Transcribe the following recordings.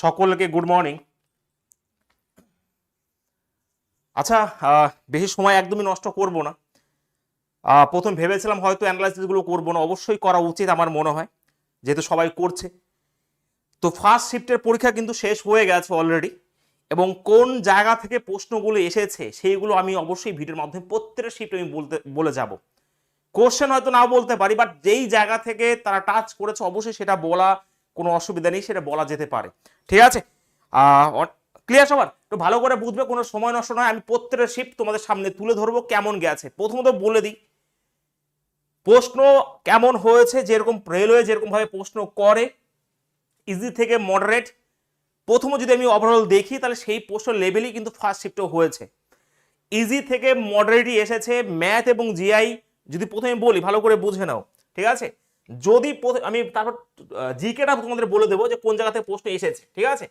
সকলকে good morning আচ্ছা বেশি সময় একদমই নষ্ট করব না। প্রথম ভেবেছিলাম হয়তো অ্যানালাইসিসগুলো করব না, অবশ্যই করা উচিত আমার মনে হয়, যেহেতু সবাই করছে। তো ফার্স্ট শিফটের পরীক্ষা কিন্তু শেষ হয়ে গেছে অলরেডি এবং কোন জায়গা থেকে প্রশ্নগুলো এসেছে, সেইগুলো আমি অবশ্যই ভিডিওর মাধ্যমে প্রত্যেকটা শিফট আমি বলতে, বলে যাব। কোশ্চেন হয়তো নাও বলতে পারি বাট যেই জায়গা থেকে তারা টাচ করেছে, অবশ্যই সেটা বলা কোনো অসুবিধা নেই, সেটা বলা যেতে পারে। ঠিক আছে? ক্লিয়ার সবার? তো ভালো করে বুঝবে, কোনো সময় নষ্ট নয়। আমি প্রত্যেকটা শিফট তোমাদের সামনে তুলে ধরবো, কেমন গেছে। প্রথমত বলে দিই, প্রশ্ন কেমন হয়েছে, যেরকম রেলওয়ে যেরকম ভাবে প্রশ্ন করে ইজি থেকে মডারেট প্রথমে যদি আমি ওভারঅল দেখি, তাহলে সেই প্রশ্ন লেভেলই কিন্তু ফার্স্ট শিফটও হয়েছে। ইজি থেকে মডারেটই এসেছে ম্যাথ এবং জিআই যদি প্রথমে বলি, ভালো করে বুঝে নাও। ঠিক আছে? যদি আমি তারপর জিকেটা তোমাদের বলে দেবো যে কোন জায়গা থেকে প্রশ্ন এসেছে, ঠিক আছে?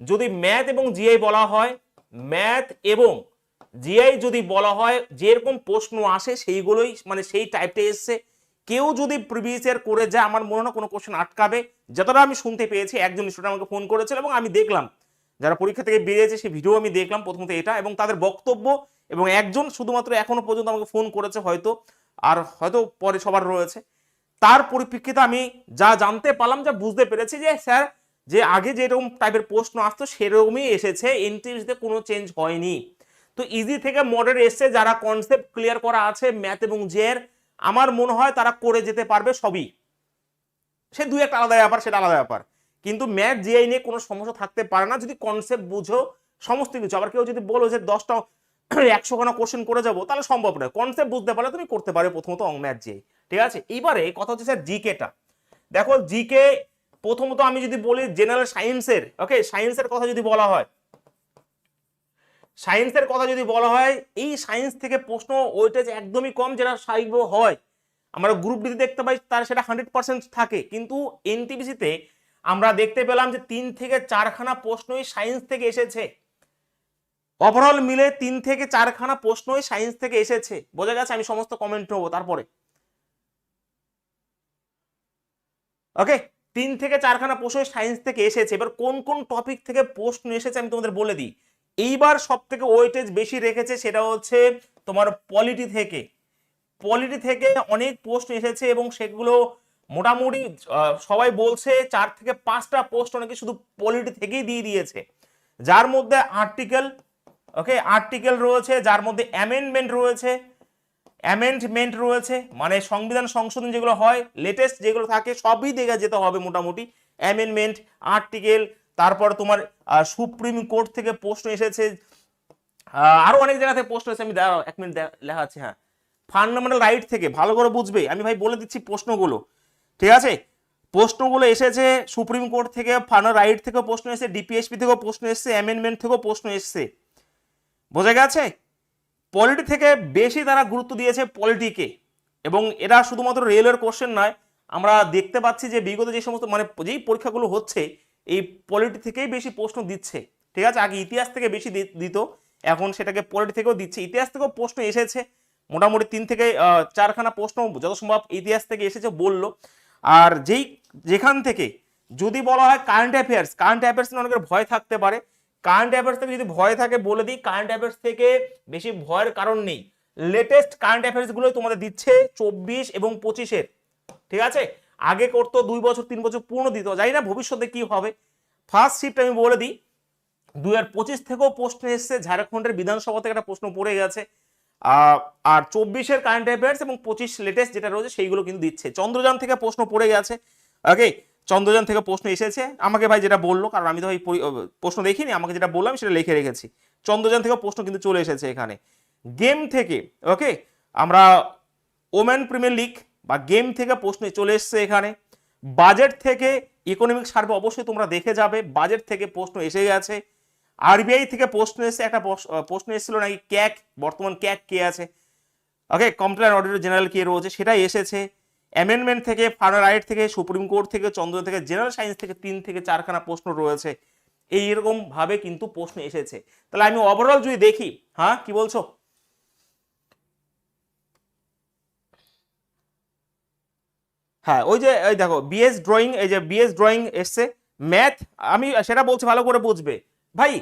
যদি ম্যাথ এবং জিআই বলা হয় ম্যাথ এবং জিআই যদি বলা হয়, যেরকম প্রশ্ন আসে সেইগুলোই মানে সেই টাইপটা এসছে। কেউ যদি প্রিভিয়াস করে যায় আমার মনে হয় না কোনো কোশ্চেন আটকাবে। যতটা আমি শুনতে পেয়েছি, একজন স্টুডেন্ট আমাকে ফোন করেছিল এবং আমি দেখলাম। যারা পরীক্ষা থেকে বেরিয়েছে, সেই ভিডিও আমি দেখলাম প্রথমত এটা এবং তাদের বক্তব্য এবং একজন শুধুমাত্র এখনও পর্যন্ত আমাকে ফোন করেছে হয়তো, আর হয়তো পরে সবার রয়েছে। তার পরিপ্রেক্ষিতে আমি যা জানতে পারলাম, যা বুঝতে পেরেছি যে, স্যার, যে আগে যেরকম টাইপের প্রশ্ন আসতো, সেরকমই এসেছে। এনটিভিতে কোনো চেঞ্জ হয়নি। তো ইজি থেকে মডেল এসছে, যারা কনসেপ্ট ক্লিয়ার করা আছে ম্যাথ এবং জের আমার মনে হয় তারা করে যেতে পারবে সবই। সে দুই একটা আলাদা ব্যাপার, সেটা আলাদা ব্যাপার। কিন্তু ম্যাথ জিআই নিয়ে কোনো সমস্যা থাকতে পারে না। যদি কনসেপ্ট বুঝো, সমস্ত কিছু। আবার কেউ যদি বলো যে, দশটা একশো খানা কোশ্চেন করে যাব, তাহলে সম্ভব নয়। কনসেপ্ট বুঝতে পারলে তুমি করতে পারবে প্রথমত ম্যাথ জিআই ঠিক আছে? এইবারে কথা হচ্ছে স্যার জিকেটা দেখো জিকে প্রথমত আমি যদি বলি জেনারেল সায়েন্সের ওকে সায়েন্সের কথা যদি বলা হয়। সায়েন্সের কথা যদি বলা হয়, এই সায়েন্স থেকে প্রশ্ন ওইটেজ একদমই কম যেটা সাইব হয়। আমরা গ্রুপ ডিতে দেখতে পাই, তার সেটা হান্ড্রেড পার্সেন্ট থাকে। কিন্তু এনটিপিসিতে আমরা দেখতে পেলাম যে তিন থেকে চারখানা প্রশ্নই সায়েন্স থেকে এসেছে। ওভারঅল মিলে তিন থেকে চারখানা প্রশ্নই সায়েন্স থেকে এসেছে। বোঝা গেছে আমি সমস্ত কমেন্ট হব তারপরে। ওকে তিন থেকে চারখানা প্রশ্ন সায়েন্স থেকে এসেছে। এবার কোন কোন টপিক থেকে প্রশ্ন এসেছে আমি তোমাদের বলে দিই। এইবার সব থেকে ওয়েটেজ বেশি রেখেছে সেটা হচ্ছে তোমার পলিটি থেকে। পলিটি থেকে অনেক প্রশ্ন এসেছে এবং সেগুলো মোটামুটি সবাই বলছে চার থেকে পাঁচটা পোস্ট অনেকে শুধু পলিটি থেকেই দিয়ে দিয়েছে। যার মধ্যে আর্টিকেল ওকে আর্টিকেল রয়েছে, যার মধ্যে অ্যামেন্ডমেন্ট রয়েছে অ্যামেন্ডমেন্ট রয়েছে মানে সংবিধান সংশোধন যেগুলো হয় লেটেস্ট যেগুলো থাকে সবই দেখে যেতে হবে মোটামুটি। অ্যামেন্ডমেন্ট আর্টিকেল তারপর তোমার সুপ্রিম কোর্ট থেকে প্রশ্ন এসেছে। আহ, আরও অনেক জায়গা থেকে প্রশ্ন এসেছে আমি এক মিনিট লেখা আছে হ্যাঁ। ফান্ডামেন্টাল রাইট থেকে ভালো করে বুঝবে। আমি ভাই বলে দিচ্ছি প্রশ্নগুলো ঠিক আছে? প্রশ্নগুলো এসেছে সুপ্রিম কোর্ট থেকে ফান্ডাল রাইট থেকেও প্রশ্ন এসেছে ডিপিএসপি থেকেও প্রশ্ন এসেছে অ্যামেন্ডমেন্ট থেকেও প্রশ্ন এসেছে। বোঝা গেছে? পলিটি থেকে বেশি তারা গুরুত্ব দিয়েছে পলিটিকে। এবং এটা শুধুমাত্র রেলওয়ের কোশ্চেন নয়, আমরা দেখতে পাচ্ছি যে বিগত যে সমস্ত মানে যেই পরীক্ষাগুলো হচ্ছে, এই পলিটি থেকেই বেশি প্রশ্ন দিচ্ছে। ঠিক আছে? আগে ইতিহাস থেকে বেশি দিত, এখন সেটাকে পলিটি থেকেও দিচ্ছে। ইতিহাস থেকেও প্রশ্ন এসেছে। মোটামুটি তিন থেকে চারখানা প্রশ্ন যত সম্ভব ইতিহাস থেকে এসেছে বলল। আর যেই, যেখান থেকে, যদি বলা হয় কারেন্ট অ্যাফেয়ার্স কারেন্ট অ্যাফেয়ার্স নিয়ে অনেকের ভয় থাকতে পারে। কারেন্ট অ্যাফেয়ার্স থেকে যদি ভয় থাকে, বলে দিই কারেন্ট অ্যাফেয়ার্স থেকে বেশি ভয়ের কারণ নেই। লেটেস্ট কারেন্ট অ্যাফেয়ার্স গুলোই তোমাদের দিচ্ছে চব্বিশ এবং পঁচিশের। ঠিক আছে? আগে করতো দুই বছর, তিন বছর পূর্ণ দিত, জানি না ভবিষ্যতে কি হবে। ফার্স্ট শিফট আমি বলে দিই, দুই হাজার পঁচিশ থেকেও প্রশ্ন এসছে, ঝাড়খণ্ডের বিধানসভা থেকে একটা প্রশ্ন পড়ে গেছে। আর চব্বিশের কারেন্ট অ্যাফেয়ার্স এবং পঁচিশ লেটেস্ট যেটা রয়েছে, সেইগুলো কিন্তু দিচ্ছে। চন্দ্রযান থেকে প্রশ্ন পড়ে গেছে। ওকে চন্দ্রযান থেকে প্রশ্ন এসেছে। আমাকে ভাই যেটা বলল, কারণ আমি তো ভাই প্রশ্ন দেখিনি, আমাকে যেটা বললাম সেটা লিখে রেখেছি। চন্দ্রযান থেকে প্রশ্ন কিন্তু চলে এসেছে এখানে। গেম থেকে ওকে আমরা ওমেন প্রিমিয়ার লিগ বা গেম থেকে প্রশ্ন চলে এসছে এখানে। বাজেট থেকে ইকোনমিক সার্ভে অবশ্যই তোমরা দেখে যাবে। বাজেট থেকে প্রশ্ন এসে গেছে। আরবিআই থেকে প্রশ্ন এসেছে, একটা প্রশ্ন এসেছিল নাকি ক্যাক, বর্তমান ক্যাক কে আছে? ওকে কম্পিউটার অডিটর জেনারেল কে রয়েছে, সেটাই এসেছে। অ্যামেন্ডমেন্ট থেকে ফার্নার রাইট থেকে সুপ্রিম কোর্ট থেকে চন্দ্র থেকে জেনারেল সায়েন্স থেকে তিন থেকে চারখানা প্রশ্ন রয়েছে। এইরকম ভাবে কিন্তু প্রশ্ন এসেছে। তাহলে আমি ওভারঅল যদি দেখি হ্যাঁ কি বলছো? হ্যাঁ ওই যে, এই দেখো বিএস ড্রয়িং এই যে বিএস ড্রয়িং এসছে ম্যাথ আমি সেটা বলছি ভালো করে বুঝবে। ভাই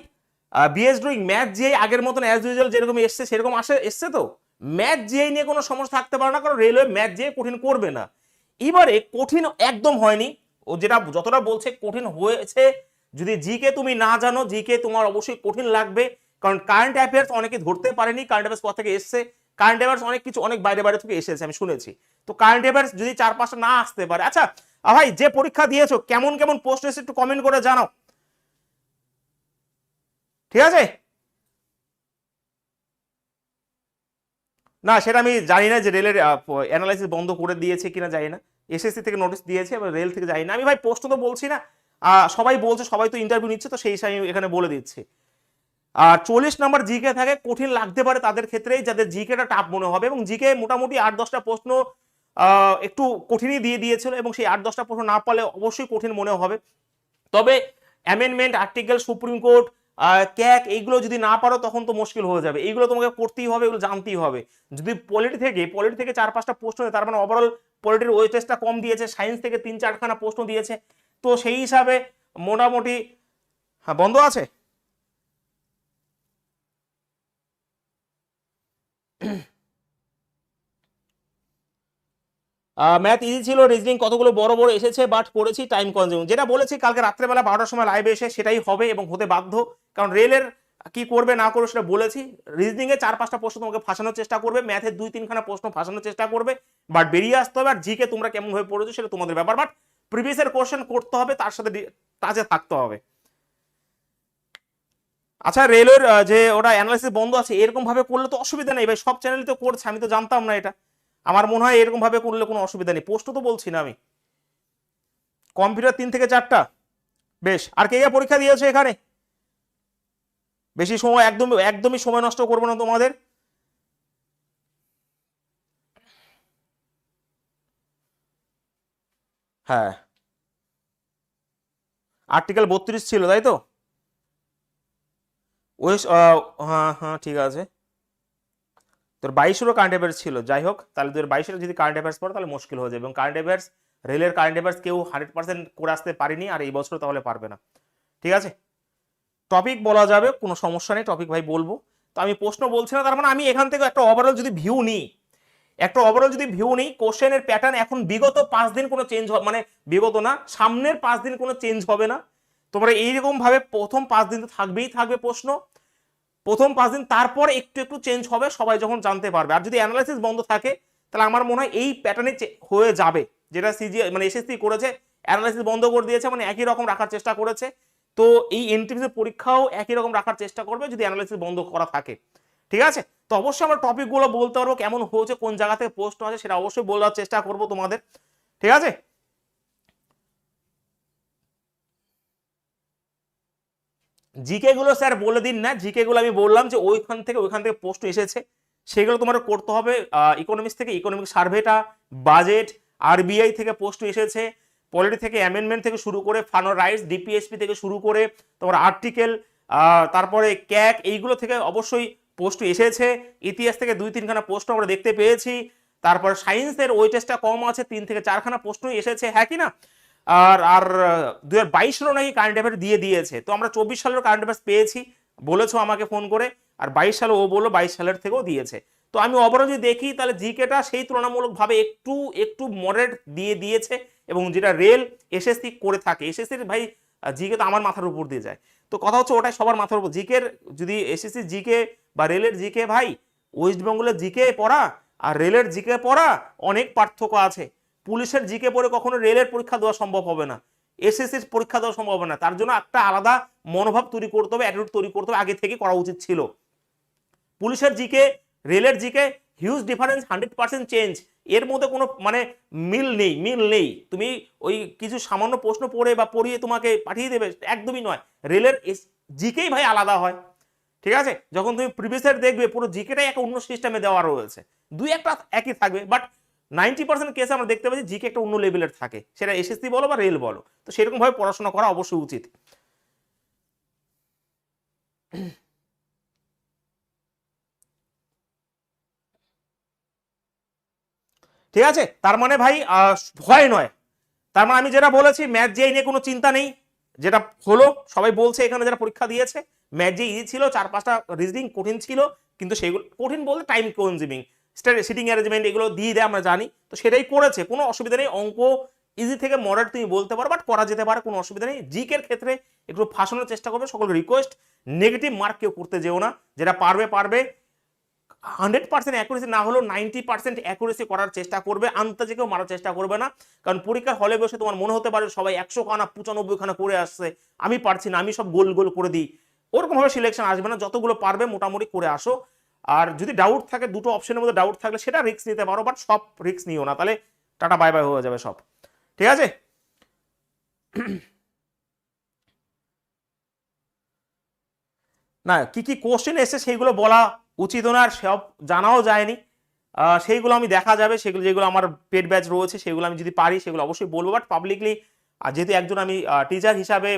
বিএস ড্রয়িং ম্যাথ যে আগের মতন অ্যাজ ইউজুয়াল যেরকম এসছে, সেরকম আসে, এসছে তো? ম্যাথ যে নিয়ে কোনো সমস্যা থাকতে পারে না, কারণ রেলওয়ে ম্যাথ যেয়ে কঠিন করবে না। এবারে কঠিন একদম হয়নি। ও যেটা যতটা বলছে, কঠিন হয়েছে। যদি জিকে তুমি না জানো, জিকে তোমার অবশ্যই কঠিন লাগবে। কারণ কারেন্ট অ্যাফেয়ার্স অনেকে ধরতে পারেনি কারেন্ট অ্যাফেয়ার্স কোথা থেকে এসছে? কারেন্ট অ্যাফেয়ার্স অনেক কিছু অনেক বাইরে বাইরে থেকে এসেছে, আমি শুনেছি। তো কারেন্ট অ্যাফেয়ার্স যদি চার পাঁচটা না আসতে পারে আচ্ছা ভাই, যে পরীক্ষা দিয়েছ, কেমন কেমন পোস্ট এসে একটু কমেন্ট করে জানাও। ঠিক আছে? না, সেটা আমি জানি না যে রেলের অ্যানালাইসিস বন্ধ করে দিয়েছে কিনা জানি না। এসএসসি থেকে নোটিশ দিয়েছে, এবার রেল থেকে জানি না। আমি ভাই প্রশ্ন তো বলছি না। সবাই বলছে, সবাই তো ইন্টারভিউ নিচ্ছে, তো সেই হিসাবে এখানে বলে দিচ্ছি। আর চল্লিশ নাম্বার জিকে থাকে, কঠিন লাগতে পারে তাদের ক্ষেত্রেই, যাদের জিকেটা টাফ মনে হবে। এবং জিকে মোটামুটি আট, দশটা প্রশ্ন একটু কঠিনই দিয়ে দিয়েছিল, এবং সেই আট, দশটা প্রশ্ন না পারলে অবশ্যই কঠিন মনে হবে। তবে amendment article supreme court CAG, এইগুলো যদি না পারো তখন তো মুশকিল হয়ে যাবে। এইগুলো তোমাকে পড়তেই হবে, এগুলো জানতেই হবে। যদি পলিটি থেকে পলিটি থেকে চার পাঁচটা প্রশ্ন তার মানে ওভারঅল পলিটির ওয়েটেজটা কম দিয়েছে সায়েন্স থেকে তিন চারখানা প্রশ্ন দিয়েছে, তো সেই হিসাবে মোটামুটি হ্যাঁ বন্ধ আছে? ম্যাথ ইজি ছিল রিজনিং কতগুলো বড় বড় এসেছে বাট পড়েছি টাইম কনজিউম যেটা বলেছি, কালকে রাত্রেবেলা বারোটার সময় লাইভে এসে সেটাই হবে এবং হতে বাধ্য। কারণ রেলের কি করবে, না করবে, সেটা বলেছি। রিজনিং এ চার পাঁচটা প্রশ্ন তোমাকে ফাঁসানোর চেষ্টা করবে ম্যাথের দুই তিনখানা প্রশ্ন ফাঁসানোর চেষ্টা করবে বাট বেরিয়ে আসতে হবে। আর জিকে তোমরা কেমন হয়ে পড়েছো, সেটা তোমাদের ব্যাপার। বাট প্রিভিয়াসের কোশ্চেন করতে হবে, তার সাথে টাচে থাকতে হবে। আচ্ছা রেলের যে ওটা অ্যানালাইসিস বন্ধ আছে, এরকম ভাবে করলে তো অসুবিধা নেই। ভাই সব চ্যানেল তো করছে, আমি তো জানতাম না এটা। আমার মনে হয় এরকম ভাবে করলে কোনো অসুবিধা নেই। পোস্ট তো বলছি না আমি। কম্পিউটার তিন থেকে চারটা। বেশ, আর কে পরীক্ষা দিয়েছে এখানে? বেশি সময় একদম, একদমই সময় নষ্ট করব না তোমাদের। হ্যাঁ। আর্টিকেল বত্রিশ ছিল, তাই তো? ওয়েস্ট হ্যাঁ হ্যাঁ ঠিক আছে। তোর বাইশেরও কারেন্ট অ্যাফেয়ার্স ছিল যাই হোক তাহলে তোর বাইশের যদি কারেন্ট অ্যাফেয়ার্স পড়ে, তাহলে মুশকিল হয়ে যাবে এবং কারেন্ট অ্যাফেয়ার্স রেলের কারেন্ট অ্যাফেয়ার্স কেউ হান্ড্রেড পার্সেন্ট করে আসতে পারেনি আর এই বছর তাহলে পারবে না। ঠিক আছে? টপিক বলা যাবে, কোনো সমস্যা নেই টপিক ভাই বলব। তো আমি প্রশ্ন বলছি না, তার মানে আমি এখান থেকে একটা ওভারঅল যদি ভিউ নিই, একটা ওভারঅল যদি ভিউ নিই কোশ্চেনের প্যাটার্ন এখন বিগত পাঁচ দিন কোনো চেঞ্জ হবে মানে বিগত না, সামনের পাঁচ দিন কোনো চেঞ্জ হবে না। তোমরা এইরকম ভাবে প্রথম পাঁচ দিন তো থাকবেই থাকবে প্রশ্ন। প্রথম পাঁচ দিন, তারপর একটু একটু চেঞ্জ হবে, সবাই যখন জানতে পারবে। আর যদি অ্যানালাইসিস বন্ধ থাকে, তাহলে আমার মনে হয় এই প্যাটার্নে হয়ে যাবে। যেটা সিজি মানে এসএসসি করেছে অ্যানালাইসিস বন্ধ করে দিয়েছে মানে একই রকম রাখার চেষ্টা করেছে। তো এই এনটিপিসি পরীক্ষাও একই রকম রাখার চেষ্টা করবে, যদি অ্যানালাইসিস বন্ধ করা থাকে। ঠিক আছে? তো অবশ্যই আমরা টপিকগুলো বলতে পারব, কেমন হয়েছে, কোন জায়গা থেকে পোস্ট আছে সেটা অবশ্যই বলার চেষ্টা করব তোমাদের। ঠিক আছে? জিকে গুলো স্যার বলে দিন না। জিকে গুলো আমি বললাম যে ওইখান থেকে ওইখান থেকে পোস্ট এসেছে। সেগুলো তোমার করতে হবে। ইকোনমিক্স থেকে ইকোনমিক সার্ভেটা বাজেট আরবিআই থেকে পোস্ট এসেছে। পলিটি থেকে অ্যামেন্ডমেন্ট থেকে শুরু করে ফার্মার রাইটস ডিপিএসপি থেকে শুরু করে, তোমার আর্টিকেল তারপরে ক্যাক এইগুলো থেকে অবশ্যই পোস্ট এসেছে। ইতিহাস থেকে দুই তিনখানা পোস্ট আমরা দেখতে পেয়েছি। তারপর সায়েন্সের ওয়েটেজটা কম আছে, তিন থেকে চারখানা প্রশ্নই এসেছে। হ্যাঁ কি না? আর আর দু হাজার বাইশেরও নাকি কারেন্ট অ্যাফেয়ার দিয়ে দিয়েছে। তো আমরা চব্বিশ সালের কারেন্ট অ্যাফেয়ার্স পেয়েছি। বলেছ আমাকে ফোন করে। আর বাইশ সালে ও বলল বাইশ সালের থেকেও দিয়েছে। তো আমি ওভারঅল যদি দেখি, তাহলে জিকেটা সেই তুলনামূলকভাবে একটু একটু মডারেট দিয়ে দিয়েছে এবং যেটা রেল এসএসসি করে থাকে। এসএসসির ভাই জিকে তো আমার মাথার উপর দিয়ে যায়। তো কথা হচ্ছে ওটাই সবার মাথার উপর। জিকের যদি এসএসসি জিকে বা রেলের জিকে ভাই ওয়েস্ট বেঙ্গলের জিকে পড়া আর রেলের জিকে পড়া অনেক পার্থক্য আছে। পুলিশের জিকে পড়ে কখনো রেলের পরীক্ষা দেওয়া সম্ভব হবে না। এসএসসির পরীক্ষা দেওয়া সম্ভব হবে না। তার জন্য একটা আলাদা মনোভাব তৈরি করতে হবে অ্যাটিটিউড তৈরি করতে হবে, আগে থেকে করা উচিত ছিল। পুলিশের জিকে, রেলের GK huge difference hundred percent change এর মধ্যে কোনো মানে মিল নেই মিল নেই। তুমি ওই কিছু সামান্য প্রশ্ন পড়ে বা পড়িয়ে তোমাকে পাঠিয়ে দেবে, একদমই নয়। রেলের জিকেই ভাই আলাদা হয়। ঠিক আছে? যখন তুমি প্রিভিয়াসের দেখবে, পুরো জিকেটাই একটা অন্য সিস্টেমে দেওয়া রয়েছে। দুই একটা একই থাকবে বাট নাইনটি পার্সেন্ট কেসে আমরা দেখতে পাচ্ছি জিকে একটা অন্য লেভেলের থাকে। সেটা এসএসসি বলো বা রেল বলো। তো সেরকম ভাবে পড়াশোনা করা অবশ্যই উচিত। ঠিক আছে? তার মানে ভাই ভয় নয়। তার মানে আমি যেটা বলেছি ম্যাথ যে নিয়ে কোনো চিন্তা নেই। যেটা হলো, সবাই বলছে এখানে যারা পরীক্ষা দিয়েছে ম্যাথ যে ইজি ছিল, চার পাঁচটা রিজনিং কঠিন ছিল, কিন্তু সেগুলো কঠিন বলতে টাইম কনজিউমিং সিটিং অ্যারেঞ্জমেন্ট এগুলো দিয়ে দেয়, আমরা জানি। তো সেটাই করেছে। কোনো অসুবিধা নেই। অঙ্ক ইজি থেকে মডারেট তুমি বলতে পারো বাট করা যেতে পারে, কোনো অসুবিধা নেই। জিকের ক্ষেত্রে একটু ফাঁসানোর চেষ্টা করবে। সকলকে রিকোয়েস্ট নেগেটিভ মার্ক কেউ করতে যেও না। যেটা পারবে পারবে। হান্ড্রেড পার্সেন্ট অ্যাকুরেসি না হলেও নাইনটি পার্সেন্ট অ্যাকুরেসি করার চেষ্টা করবে। আন্তাজে কেউ মারার চেষ্টা করবে না। কারণ পরীক্ষার হলে বসে তোমার মনে হতে পারে সবাই একশো খানা পঁচানব্বই খানা করে আসছে। আমি পারছি না, আমি সব গোল গোল করে দিই। ওরকম ভাবে সিলেকশন আসবে না। যতগুলো পারবে মোটামুটি করে আসো। আর যদি ডাউট থাকে, দুটো অপশনের মধ্যে ডাউট থাকলে সেটা রিস্ক নিতে পারো বাট সব রিস্ক নিও না, তাহলে টাটা বাই বাই হয়ে যাবে সব। ঠিক আছে? না, কি কি কোশ্চেন এসে সেইগুলো বলা উচিত না আর সব জানাও যায়নি। সেইগুলো আমি দেখা যাবে, সেগুলো, যেগুলো আমার পেড ব্যাচ রয়েছে, সেগুলো আমি যদি পারি, সেগুলো অবশ্যই বলব বাট পাবলিকলি যেহেতু একজন আমি টিচার হিসাবে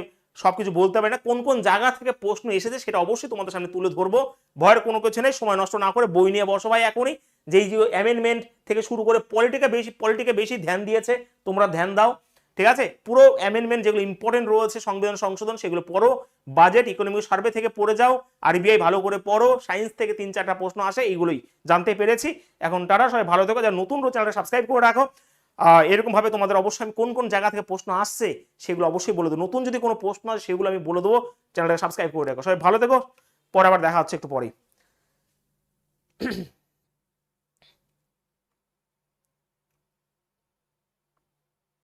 সবকিছু বলতে পারি না। কোন কোন জায়গা থেকে প্রশ্ন এসেছে সেটা অবশ্যই তোমাদের সামনে তুলে ধরবো। ভয়ের কোনো কিছু নেই, সময় নষ্ট না করে বই নিয়ে বসো ভাই এখনই। যেই যে অ্যামেন্ডমেন্ট থেকে শুরু করে পলিটিকে বেশি পলিটিকে বেশি ধ্যান দিয়েছে, তোমরা ধ্যান দাও, ঠিক আছে? পুরো অ্যামেন্ডমেন্ট যেগুলো ইম্পর্টেন্ট রয়েছে, সংবিধান, সংশোধন, সেগুলো পড়ো। বাজেট ইকোনমিক সার্ভে থেকে পড়ে যাও আরবিআই ভালো করে পড়ো সায়েন্স থেকে তিন চারটা প্রশ্ন আসে, এইগুলোই জানতে পেরেছি। এখন তারা সবাই ভালো থেকো, যারা নতুন চ্যানেলটা সাবস্ক্রাইব করে রাখো। আহ, এরকম ভাবে তোমাদের অবশ্যই আমি কোন কোন জায়গা থেকে প্রশ্ন আসছে সেগুলো অবশ্যই বলে দেবো। নতুন যদি কোনো প্রশ্ন আসে সেগুলো আমি বলে দেবো। চ্যানেলটা সাবস্ক্রাইব করে রাখো। সবাই ভালো দেখো পরে আবার দেখা হচ্ছে একটু পরেই।